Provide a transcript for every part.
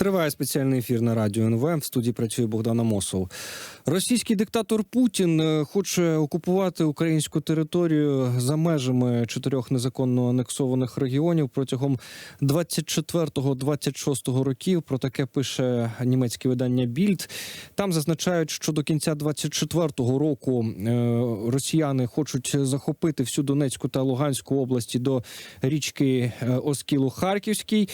Триває спеціальний ефір на радіо НВ. В студії працює Богдан Амосов. Російський диктатор Путін е, хоче окупувати українську територію за межами чотирьох незаконно анексованих регіонів протягом 24-26 років. Про таке пише німецьке видання Більд. Там зазначають, що до кінця 24-го року е, росіяни хочуть захопити всю Донецьку та Луганську області до річки е, Оскілу Харківський.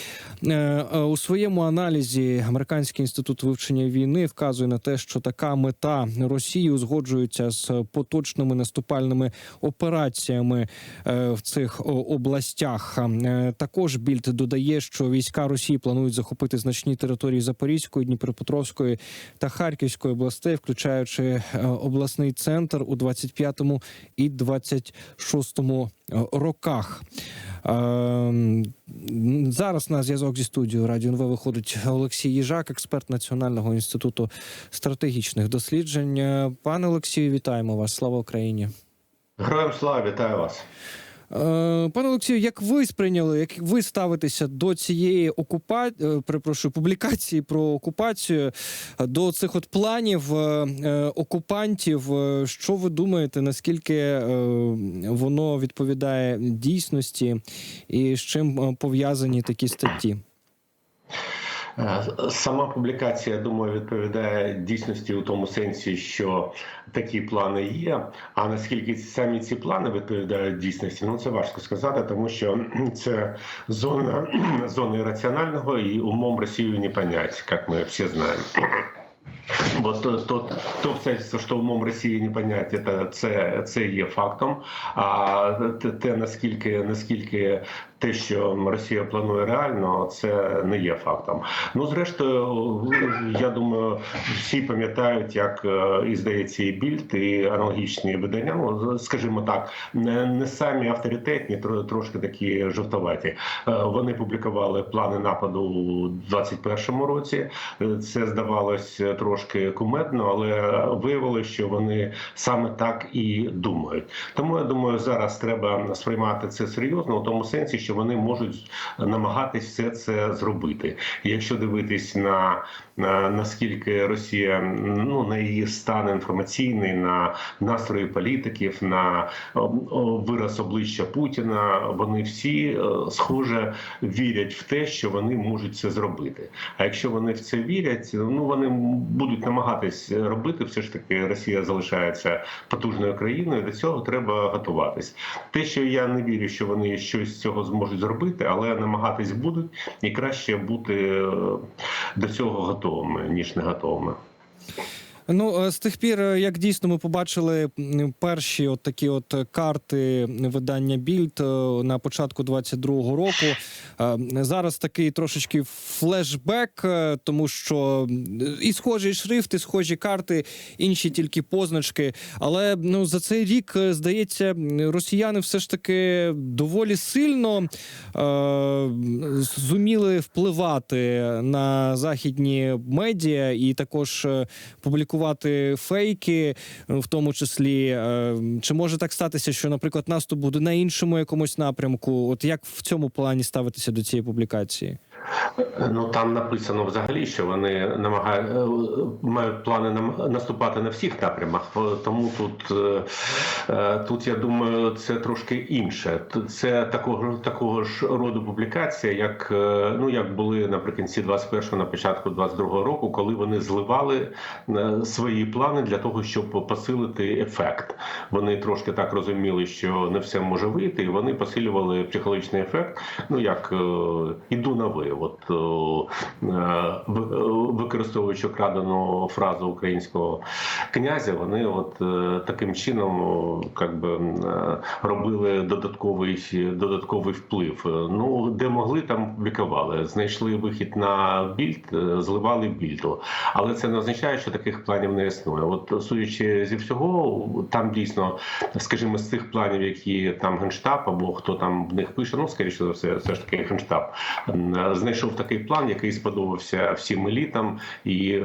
Е, У своєму аналізі Американський інститут вивчення війни вказує на те, що така мета Росії узгоджується з поточними наступальними операціями е, в цих областях. Е, Також Більд додає, що війська Росії планують захопити значні території Запорізької, Дніпропетровської та Харківської областей, включаючи е, обласний центр у 25-му і 26-му роках. Ем, Зараз на зв'язок зі студією Радіо НВ виходить Олексій Їжак, експерт Національного інституту стратегічних досліджень. Е, Пане Олексію, вітаємо вас. Слава Україні. Героям слава, вітаю вас. Е, Пане Олексію, як ви сприйняли, як ви ставитеся до цієї окупа... е, перепрошую, публікації про окупацію, е, до цих от планів окупантів? Що ви думаєте, наскільки воно відповідає дійсності, і з чим пов'язані такі статті? Сама публікація, я думаю, відповідає дійсності у тому сенсі, що такі плани є. А наскільки самі ці плани відповідають дійсності, ну це важко сказати, тому що це зона зона раціонального і умом Росію не понять, як ми всі знаємо. Вот то, то, то все, що умом Росії не понять, это, це, це є фактом. А те, наскільки, наскільки те, що Росія планує реально, це не є фактом. Ну, зрештою, я думаю, всі пам'ятають, як е, і здається, і більд, і аналогічні видання. Ну, скажімо так, не, самі авторитетні, трошки такі жовтоваті. Е, Вони публікували плани нападу у 21-му році. Е, Це здавалось трошки кумедно, але виявилося, що вони саме так і думають. Тому я думаю, зараз треба сприймати це серйозно у тому сенсі, що вони можуть намагатись все це зробити. Якщо дивитись на, на наскільки Росія ну на її стан інформаційний, на настрої політиків, на вираз обличчя Путіна, вони всі е, схоже вірять в те, що вони можуть це зробити. А якщо вони в це вірять, ну вони будуть намагатись робити. Все ж таки, Росія залишається потужною країною. До цього треба готуватись. Те, що я не вірю, що вони щось з цього зможуть зробити, але намагатись будуть, і краще бути е, до цього готовими ніж не готовими. Ну е, з тих пір, е, як дійсно ми побачили перші от такі от е, карти видання Більд на початку 22-го року. Зараз такий трошечки флешбек, тому що і схожі шрифт, і схожі карти, інші тільки позначки. Але ну за цей рік здається, росіяни все ж таки доволі сильно е, зуміли впливати на західні медіа і також е, публікувати фейки, е, в тому числі. Е, Чи може так статися, що, наприклад, наступ буде на іншому якомусь напрямку? От як в цьому плані ставитися до цієї публікації? Ну там написано взагалі, що вони намагають е, мають плани нам- наступати на всіх напрямах. Е, Тому тут, е, тут я думаю, це трошки інше. Це такого такого ж роду публікація, як ну як були наприкінці 21-го, на початку 22-го року, коли вони зливали свої плани для того, щоб посилити ефект. Вони трошки так розуміли, що не все може вийти, і вони посилювали психологічний ефект. Ну як іду на ви. От е, використовуючи крадену фразу українського князя, вони от е, таким чином о, как би, е, робили додатковий додатковий вплив. Е, Ну де могли, там публікували. Знайшли вихід на більд, е, зливали більду. Але це не означає, що таких планів не існує. От судячи зі всього, там дійсно, скажімо, з цих планів, які там генштаб або хто там в них пише, ну скоріше за все, все ж таки генштаб знайшов такий план, який сподобався всім елітам, і е,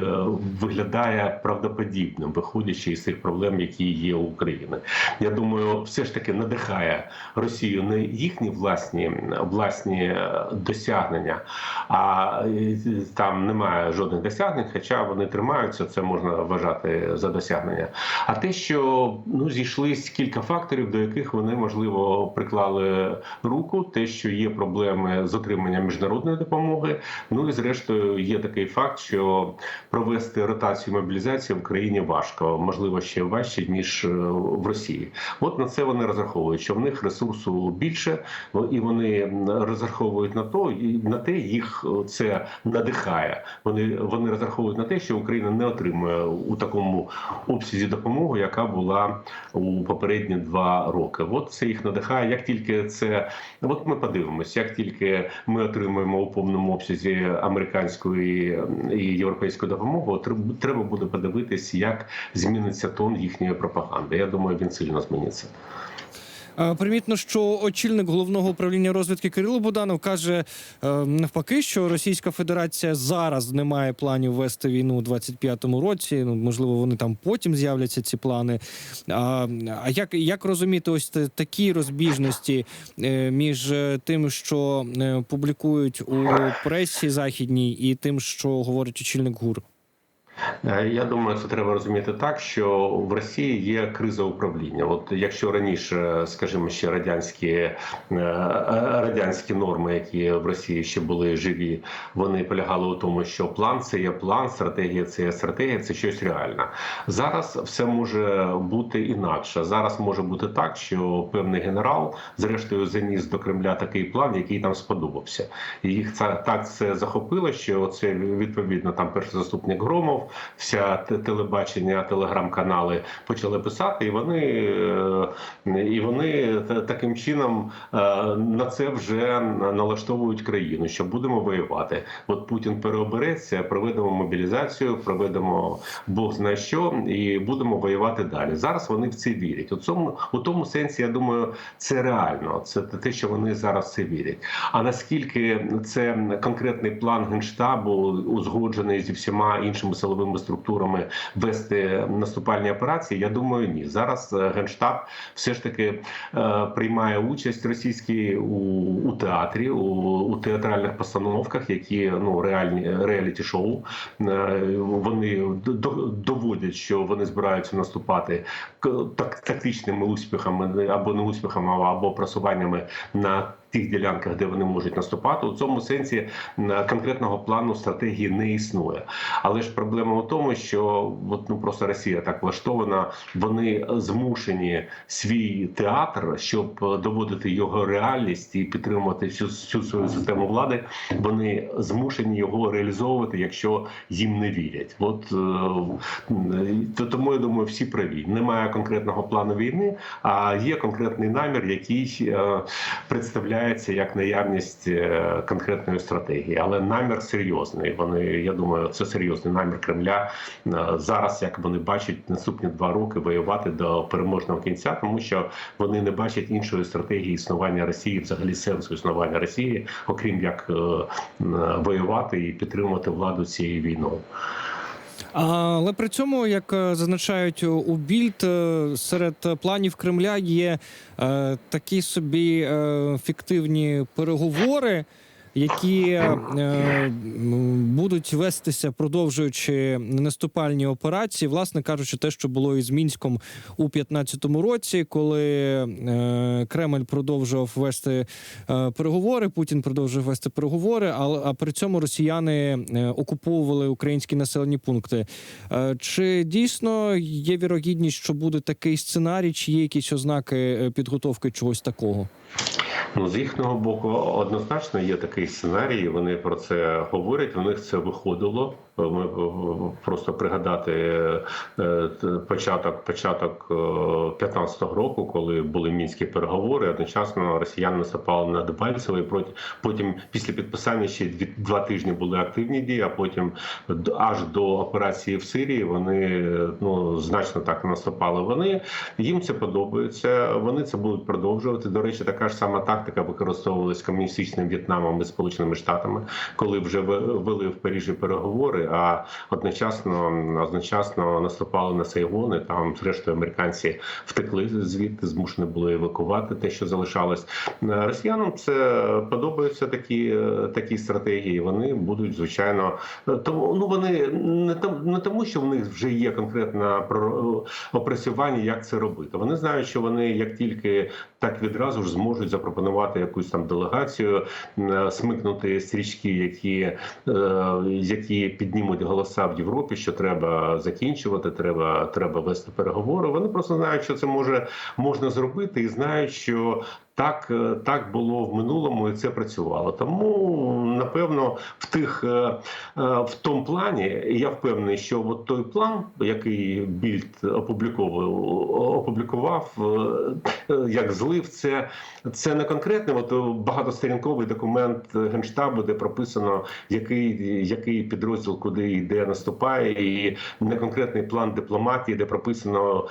виглядає правдоподібним, виходячи із цих проблем, які є у України. Я думаю, все ж таки надихає Росію не їхні власні власні е, досягнення, а е, там немає жодних досягнень, хоча вони тримаються, це можна вважати за досягнення. А те, що ну зійшлись кілька факторів, до яких вони можливо приклали руку, те, що є проблеми з отриманням міжнародної допомоги. Ну і зрештою є такий факт, що провести ротацію мобілізації в Україні важко, можливо, ще важче ніж е, в Росії. От на це вони розраховують, що в них ресурсу більше, ну, і вони розраховують на то, і на те їх е, це надихає. Вони вони розраховують на те, що Україна не отримує у такому обсязі допомогу, яка була у попередні два роки. От це їх надихає. Як тільки це, от ми подивимось, як тільки ми отримуємо у повному обсязі американської і, європейської допомоги, треба буде подивитись, як зміниться тон їхньої пропаганди. Я думаю, він сильно зміниться. Е, Примітно, що очільник головного управління розвідки Кирило Буданов каже е, навпаки, що Російська Федерація зараз не має планів вести війну у 25-му році. Ну можливо, вони там потім з'являться ці плани. А, а як, як розуміти ось такі розбіжності е, між тим, що публікують у пресі західній, і тим, що говорить очільник ГУР? Е, Я думаю, це треба розуміти так, що в Росії є криза управління. От якщо раніше, скажімо, ще радянські е, радянські норми, які в Росії ще були живі, вони полягали у тому, що план це є план, стратегія це є стратегія, це щось реальне. Зараз все може бути інакше. Зараз може бути так, що певний генерал, зрештою, заніс до Кремля такий план, який там сподобався. І їх це так це захопило, що це відповідно там перший заступник Громов, вся телебачення, телеграм-канали почали писати, і вони е, і вони таким чином е, на це вже налаштовують країну, що будемо воювати. От Путін переобереться, проведемо мобілізацію, проведемо Бог знає що, і будемо воювати далі. Зараз вони в це вірять. У цьому у тому сенсі, я думаю, це реально. Це те, що вони зараз це вірять. А наскільки це конкретний план генштабу, узгоджений зі всіма іншими силовими структурами вести наступальні операції, я думаю, ні. Зараз е, генштаб все ж таки е, приймає участь російський у, у театрі, у, у театральних постановках, які ну реальні реаліті шоу. Е, Вони до- доводять, що вони збираються наступати так тактичними успіхами або не успіхами, або просуваннями на тих ділянках, де вони можуть наступати. У цьому сенсі конкретного плану стратегії не існує. Але ж проблема у тому, що от, ну просто Росія так влаштована, вони змушені свій театр, щоб доводити його реальність і підтримувати всю, всю свою систему влади. Вони змушені його реалізовувати, якщо їм не вірять. От е, то тому я думаю, всі праві. Немає конкретного плану війни, а є конкретний намір, який е, представляється як наявність е, конкретної стратегії, але намір серйозний. Вони я думаю, це серйозний намір Кремля е, зараз, як вони бачать наступні два роки воювати до переможного кінця, тому що вони не бачать іншої стратегії існування Росії, взагалі сенсу існування Росії, окрім як е, воювати і підтримувати владу цією війною. Але при цьому, як е, зазначають у Більд, е, серед планів Кремля є е, такі собі фіктивні переговори, які е, будуть вестися, продовжуючи наступальні операції, власне кажучи, те, що було із Мінськом у 15-му році, коли е, Кремль продовжував вести е, переговори, Путін продовжував вести переговори, але а при цьому росіяни е, окуповували українські населені пункти. Е, Чи дійсно є вірогідність, що буде такий сценарій, чи є якісь ознаки е, підготовки чогось такого? Ну, з їхнього боку, однозначно є такий сценарій. Вони про це говорять. У них це виходило Ми е, просто пригадати е, е, початок початок 15-го року, коли були мінські переговори. Одночасно росіяни наступали на Дебальцево, і проти потім після підписання ще дві два тижні були активні дії. А потім аж до операції в Сирії вони ну значно так наступали. Вони їм це подобається. Вони це будуть продовжувати. До речі, така ж сама тактика використовувалась комуністичним В'єтнамом і Сполученими Штатами, коли вже вели в Парижі переговори, а одночасно одночасно наступали на Сайгон, і Там, зрештою, американці втекли звідти, змушені були евакувати те, що залишалось. Е, Росіянам це подобаються такі, е, такі стратегії. Вони будуть звичайно е, тому. Ну вони не там не тому, що в них вже є конкретне про- опрацювання, як це робити. Вони знають, що вони як тільки так відразу ж зможуть запропонувати якусь там делегацію, е, смикнути стрічки, які, е, які піднімуть голоса в Європі, що треба закінчувати, треба, треба вести переговори. Вони просто знають, що це може можна зробити, і знають, що. Так, е, так було в минулому, і це працювало. Тому напевно, в тих е, е, в тому плані я впевнений, що от той план, який Більд опубліковував, опублікував як злив, це, це не конкретний от багатосторінковий документ генштабу, де прописано який, який підрозділ куди йде, наступає, і не конкретний план дипломатії, де прописано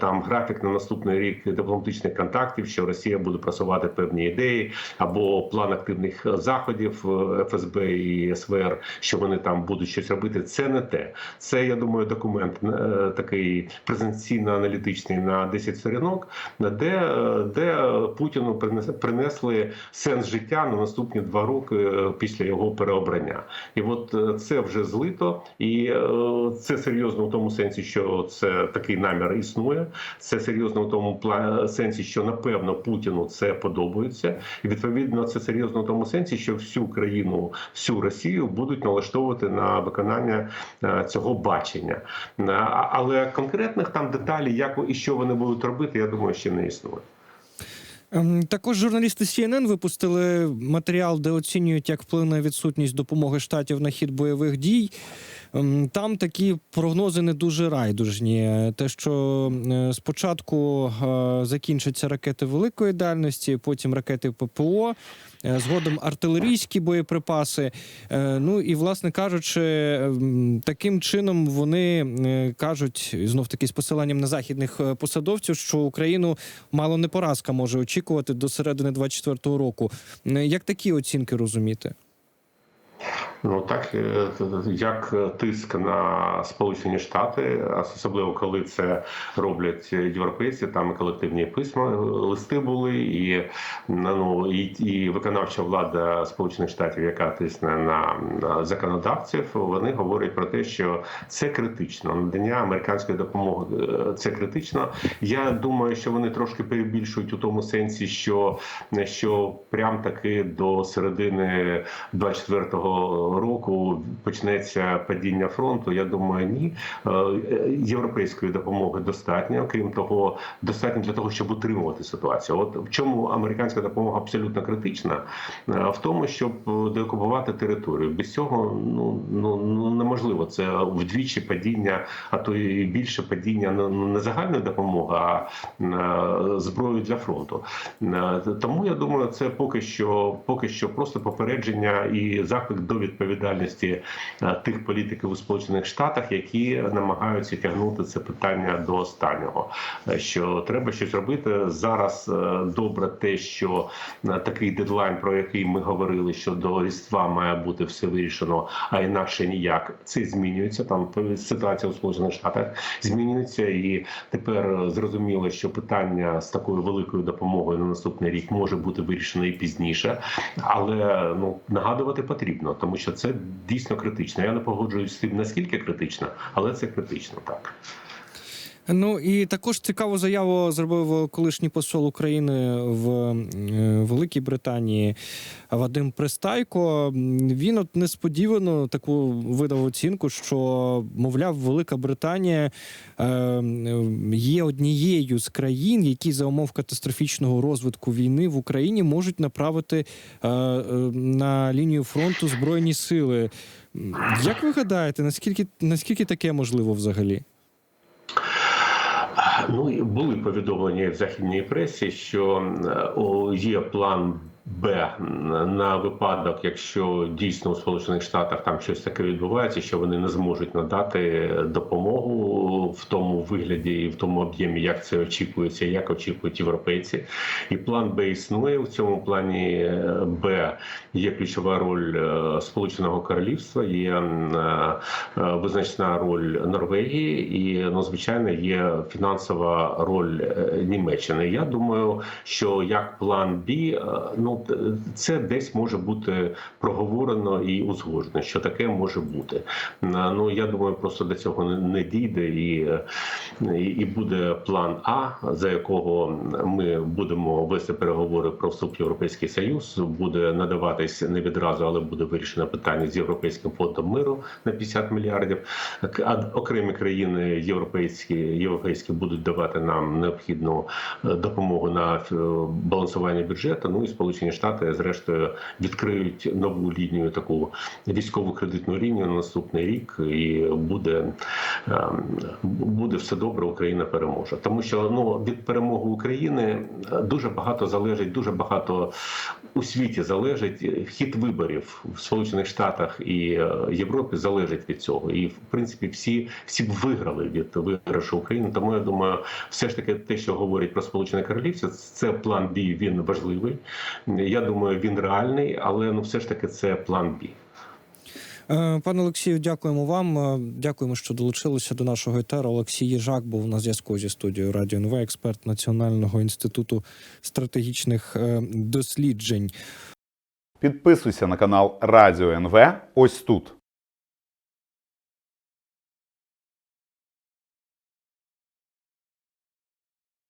там графік на наступний рік дипломатичних контактів, що Росія буде просувати певні ідеї, або план активних заходів е, ФСБ і СВР, що вони там будуть щось робити. Це не те. Це я думаю, документ е, такий презентаційно-аналітичний на 10 сторінок, де, е, де Путіну принес- принесли сенс життя на наступні два роки е, після його переобрання. І от е, це вже злито, і е, це серйозно в тому сенсі, що це такий намір існує. Це серйозно в тому сенсі, що напевно Путіну це подобається, і відповідно це серйозно в тому сенсі, що всю країну, всю Росію будуть налаштовувати на виконання е, цього бачення. Е, Але конкретних там деталей, як і що вони будуть робити, я думаю, ще не існує. Ем, Також журналісти CNN випустили матеріал, де оцінюють, як вплине відсутність допомоги штатів на хід бойових дій. Ем, Там такі прогнози не дуже райдужні. Те, що е, спочатку е, закінчаться ракети великої дальності, потім ракети ППО, згодом артилерійські боєприпаси. Е, Ну і, власне кажучи, ем, таким чином вони е, кажуть, знов таки з посиланням на західних е, посадовців, що Україну мало не поразка може очікувати до середини 24-го року. Е, Як такі оцінки розуміти? Ну так е, як тиск на Сполучені Штати, особливо коли це роблять європейці, там колективні письма, листи були, і ну і, і виконавча влада Сполучених Штатів, яка тисне на, на законодавців, вони говорять про те, що це критично. Надання американської допомоги е, це критично. Я думаю, що вони трошки перебільшують у тому сенсі, що, що прям таки до середини 24-го року почнеться падіння фронту. Я думаю, ні. Е, Європейської допомоги достатньо. Крім того, достатньо для того, щоб утримувати ситуацію. От в чому американська допомога абсолютно критична, Е, в тому, щоб деокупувати територію. Без цього ну ну ну неможливо. Це вдвічі падіння, а то і більше падіння не, загальна допомога, а е, зброю для фронту. Тому я думаю, це поки що, поки що просто попередження і заклик до відповідальності е, тих політиків у Сполучених Штатах, які намагаються тягнути це питання до останнього. Е, Що треба щось робити зараз. е, Добре, те, що такий дедлайн, про який ми говорили, що до різдва має бути все вирішено, а інакше ніяк. Це змінюється. Там ситуація у Сполучених Штатах змінюється, і тепер зрозуміло, що питання з такою великою допомогою на наступний рік може бути вирішено і пізніше, але ну нагадувати потрібно, тому що це дійсно критично. Я не погоджуюсь з тим, наскільки критично, але це критично так. Ну і також цікаву заяву зробив колишній посол України в е, Великій Британії Вадим Пристайко. Він от несподівано таку видав оцінку, що мовляв, Велика Британія е, є однією з країн, які за умов катастрофічного розвитку війни в Україні можуть направити е, на лінію фронту збройні сили. Як ви гадаєте, наскільки наскільки таке можливо взагалі? Ну були повідомлення в західній пресі, що е, є план Б на випадок, якщо дійсно у Сполучених Штатах там щось таке відбувається, що вони не зможуть надати допомогу в тому вигляді і в тому об'ємі, як це очікується, як очікують європейці. І план Б існує у цьому плані е, Б є ключова роль е, Сполученого Королівства, є е, визначна роль Норвегії, і ну звичайно є фінансова роль Німеччини. Я думаю, що як план Б, ну т- це десь може бути проговорено і узгоджено, що таке може бути. Е, Ну я думаю, просто до цього не- дійде, і, е, і і буде план А, за якого ми будемо вести переговори про вступ в Європейський Союз. Буде надаватись не відразу, але буде вирішено питання з європейським фондом миру на 50 мільярдів. Окремі країни європейські європейські будуть давати нам необхідну е, допомогу на е, балансування бюджету. Ну і Сполучені Штати, зрештою, відкриють нову лінію, таку військову кредитну лінію на наступний рік, і буде, ем, буде все добре. Україна переможе, тому що ну від перемоги України е, дуже багато залежить, дуже багато у світі залежить хід виборів в Сполучених Штатах і е, Європі залежить від цього. І в принципі всі всі б виграли від виграшу України. Тому я думаю, все ж таки те, що говорять про Сполучене Королівство, це план Б. Він важливий. Я думаю, він реальний, але ну все ж таки це план Б. Е, Пане Олексію, дякуємо вам. Е, Дякуємо, що долучилися до нашого етеру. Олексій Єжак був на зв'язку зі студією Радіо НВ, експерт Національного інституту стратегічних е, досліджень. Підписуйся на канал Радіо НВ ось тут.